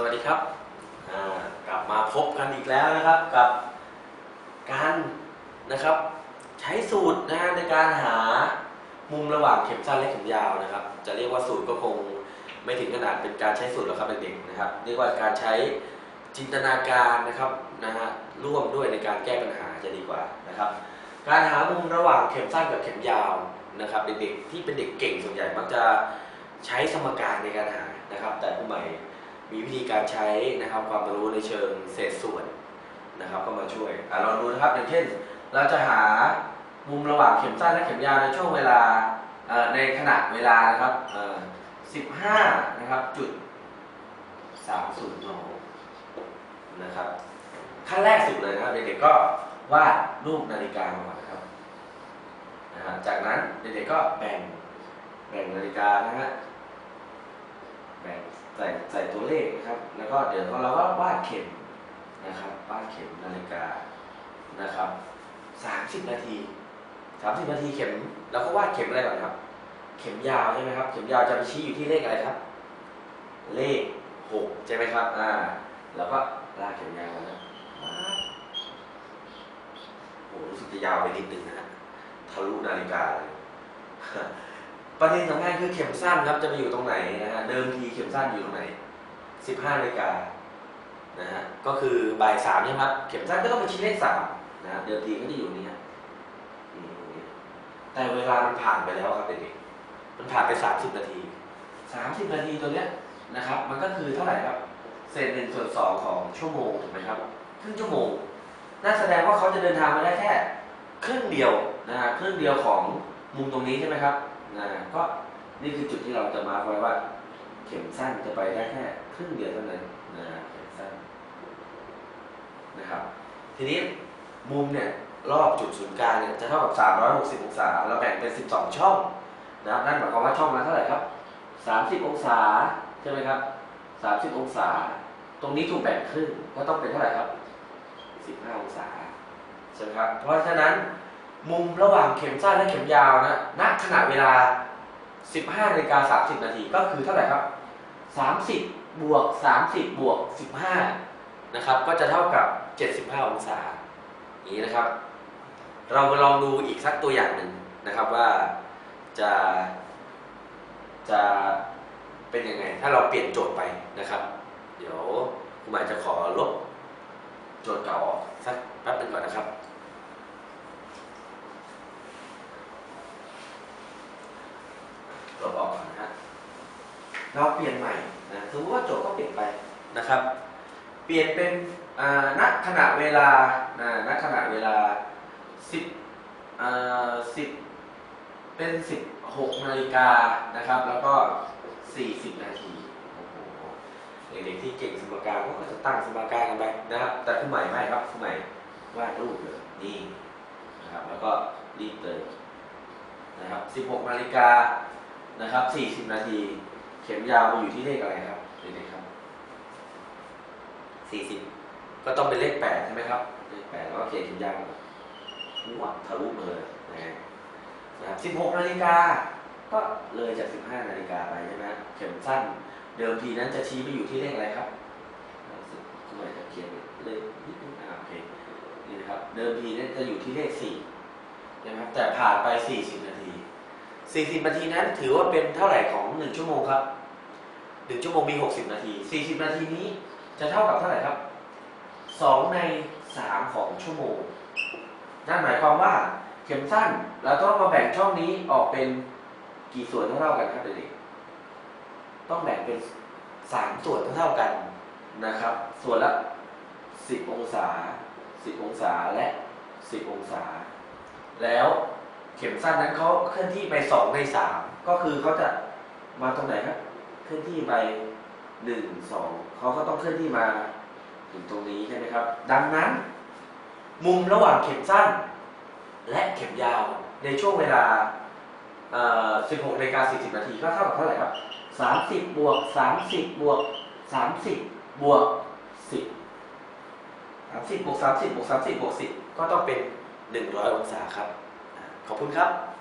สวัสดีครับ กลับมาพบกันอีกแล้วนะครับกับการนะครับ ใช้สูตรนะฮะในการหามุมระหว่างเข็มสั้นและเข็มยาวนะครับ จะเรียกว่าสูตรก็คงไม่ถึงขนาดเป็นการใช้สูตรหรอกครับเด็กๆนะครับเรียกว่าการใช้จินตนาการนะครับนะฮะร่วมด้วยในการแก้ปัญหาจะดีกว่านะครับ การหามุมระหว่างเข็มสั้นกับเข็มยาวนะครับเด็กๆที่เป็นเด็กเก่งส่วนใหญ่มักจะใช้สมการในการหานะครับ แต่ผู้ใหม่ มีวิธีการใช้นะครับความรู้ในเชิงเศษส่วนนะครับ ก็มาช่วยอะลองดูนะครับอย่างเช่น เราจะหามุมระหว่างเข็มสั้นและเข็มยาวในช่วงเวลาในขณะเวลานะครับ15นะครับจุด30นนะครับขั้นแรกสุดเลยนะครับเด็กๆก็วาดรูปนาฬิกามาก่อนนะครับนะฮะจากนั้นเด็กๆก็แบ่งแบ่งนาฬิกานะฮะ บ่งใส่ใส่ตัวเลขนะครับ แล้วก็เดี๋ยวเราก็วาดเข็มนะครับวาดเข็มนาฬิกานะครับสามสิบนาทีสามสิบนาทีเข็มเราก็วาดเข็มอะไรก่อนครับ เข็มยาวใช่ไหมครับ เข็มยาวจะไปชี้อยู่ที่เลขอะไรครับ เลขหกใช่ไหมครับ อ่าเราก็ลากเข็มยาวนะวาดโอ้รู้สึกจะยาวไปนิดนึงนะฮะทะลุนาฬิกาเลย ประเด็นสำคัญคือเข็มสั้นครับจะไปอยู่ตรงไหนนะฮะเดิมทีเข็มสั้นอยู่ตรงไหน 15นาฬิกานะฮะก็คือบ่ายสามใช่ไหมครับเข็มสั้นก็ต้องไปชี้เลขสามนะฮะเดิมทีก็จะอยู่นี้แต่เวลามันผ่านไปแล้วครับเด็กๆมันผ่านไป 30 นาที 30 นาทีตัวเนี้ยนะครับ มันก็คือเท่าไหร่ครับ เศษหนึ่งส่วนสองของชั่วโมงถูกไหมครับครึ่งชั่วโมงนั่นแสดงว่าเขาจะเดินทางมาได้แค่ ครึ่งเดียวนะฮะครึ่งเดียวของมุมตรงนี้ใช่ไหมครับ นะก็นี่คือจุดที่เราจะมาไว้ว่า เข็มสั้นจะไปได้แค่ครึ่งเดียวเท่านั้นนะเข็มสั้นนะครับ ทีนี้มุมเนี่ยรอบจุดศูนย์กลางเนี่ยจะเท่ากับ 360 องศา เราแบ่งเป็น 12 ช่องนะครับนั่นหมายความว่าช่องละเท่าไหร่ครับ 30 องศาใช่ไหมครับ 30 องศา ตรงนี้ถูกแบ่งครึ่งก็ต้องเป็นเท่าไหร่ครับ 15 องศาใช่ไหมครับ เพราะฉะนั้น มุมระหว่างเข็มสั้นและเข็มยาวนะณขณะเวลา 15นาฬิกา30 นาทีก็คือเท่าไหร่ครับ 30 บวก 30 บวก 15 นะครับ ก็จะเท่ากับ 75 องศาอย่างนี้นะครับ เรามาลองดูอีกสักตัวอย่างหนึ่งนะครับว่าจะจะเป็นยังไง ถ้าเราเปลี่ยนโจทย์ไปนะครับ เดี๋ยวคุณหมายจะขอลบโจทย์เก่าออกสักแป๊บหนึงก่อนนะครับ ลบออกก่อนนะฮะ เราเปลี่ยนใหม่นะสมมติว่าโจทย์ก็เปลี่ยนไปนะครับ เปลี่ยนเป็นอ่าณขณะเวลานะณขณะเวลาสิบสิบเป็นสิบหกนาฬิกานะครับ แล้วก็สี่สิบนาทีเด็กๆที่เก่งสมการก็จะตั้งสมการกันไปนะครับ แต่ผู้ใหม่ไม่ครับผู้ใหม่วาดรูปเลยนี่นะครับ แล้วก็รีบเติมนะครับสิบหกนาฬิกานะครับ 40 นาที ข็มยาวมาอยู่ที่เลขอะไรครับเด็กๆครับ40ก็ต้องเป็นเลข8ใช่ไหมครับเลข8แล้วก็เขียนเข็มยาวหัวทะลุมาเลยนะนะครับ16นาฬิกาก็เลยจาก15นาฬิกาไปใช่ไหมเข็มสั้น เดิมทีนั้นจะชี้ไปอยู่ที่เลขอะไรครับทำไมจะเขียนเลขนิดนึงอ่าโอเคนี่นะครับ เดิมทีนั้นจะอยู่ที่เลข4นะครับแต่ผ่านไป40นาที 40 นาทีนั้นถือว่าเป็นเท่าไหร่ของ 1 ชั่วโมงครับ 1 ชั่วโมงมี 60 นาที 40 นาทีนี้จะเท่ากับเท่าไหร่ครับ 2 ใน 3 ของชั่วโมง นั่นหมายความว่าเข็มสั้นเราต้องมาแบ่งช่องนี้ออกเป็นกี่ส่วนเท่ากันครับเด็กๆต้องแบ่งเป็น 3 ส่วนเท่ากันนะครับ ส่วนละ 10 องศา 10 องศาและ 10 องศา แล้ว เข็มสั้นนั้นเขาเคลื่อนที่ไปสองในสามก็คือเขาจะมาตรงไหนครับ เคลื่อนที่ไปหนึ่งสองเขาก็ต้องเคลื่อนที่มาถึงตรงนี้ใช่ไหมครับ ดังนั้น มุมระหว่างเข็มสั้น และเข็มยาวในช่วงเวลา 16นาฬิกา40 นาทีก็เท่ากับเท่าไหร่ครับ 30 บวก 30 บวก 30 บวก 10 30 บวก 30 บวก 30 บวก 10 ก็ต้องเป็น 100 องศาครับ ขอบคุณครับ